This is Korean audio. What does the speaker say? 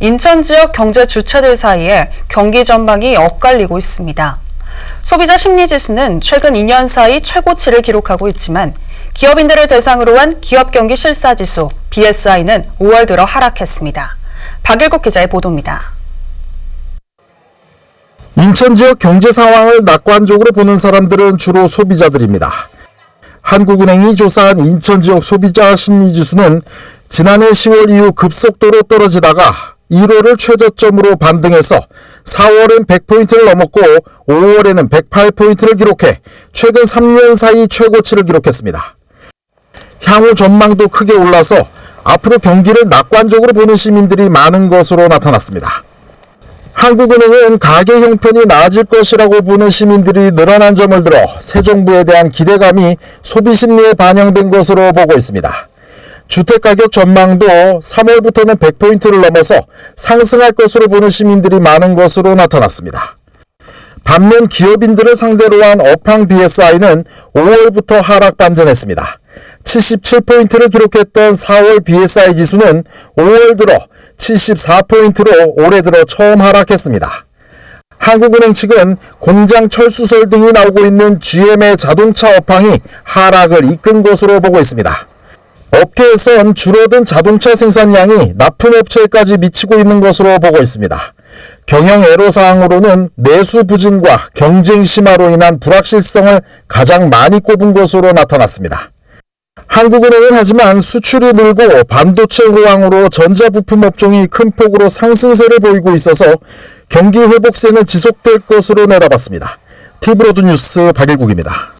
인천 지역 경제 주체들 사이에 경기 전망이 엇갈리고 있습니다. 소비자 심리 지수는 최근 2년 사이 최고치를 기록하고 있지만 기업인들을 대상으로 한 기업 경기 실사 지수 BSI는 5월 들어 하락했습니다. 박일국 기자의 보도입니다. 인천 지역 경제 상황을 낙관적으로 보는 사람들은 주로 소비자들입니다. 한국은행이 조사한 인천 지역 소비자 심리 지수는 지난해 10월 이후 급속도로 떨어지다가 1월을 최저점으로 반등해서 4월엔 100포인트를 넘었고 5월에는 108포인트를 기록해 최근 3년 사이 최고치를 기록했습니다. 향후 전망도 크게 올라서 앞으로 경기를 낙관적으로 보는 시민들이 많은 것으로 나타났습니다. 한국은행은 가계 형편이 나아질 것이라고 보는 시민들이 늘어난 점을 들어 새 정부에 대한 기대감이 소비 심리에 반영된 것으로 보고 있습니다. 주택가격 전망도 3월부터는 100포인트를 넘어서 상승할 것으로 보는 시민들이 많은 것으로 나타났습니다. 반면 기업인들을 상대로 한 업황 BSI는 5월부터 하락 반전했습니다. 77포인트를 기록했던 4월 BSI 지수는 5월 들어 74포인트로 올해 들어 처음 하락했습니다. 한국은행 측은 공장 철수설 등이 나오고 있는 GM의 자동차 업황이 하락을 이끈 것으로 보고 있습니다. 업계에선 줄어든 자동차 생산량이 납품업체까지 미치고 있는 것으로 보고 있습니다. 경영 애로사항으로는 내수 부진과 경쟁 심화로 인한 불확실성을 가장 많이 꼽은 것으로 나타났습니다. 한국은행은 하지만 수출이 늘고 반도체 호황으로 전자부품 업종이 큰 폭으로 상승세를 보이고 있어서 경기 회복세는 지속될 것으로 내다봤습니다. 티브로드 뉴스 박일국입니다.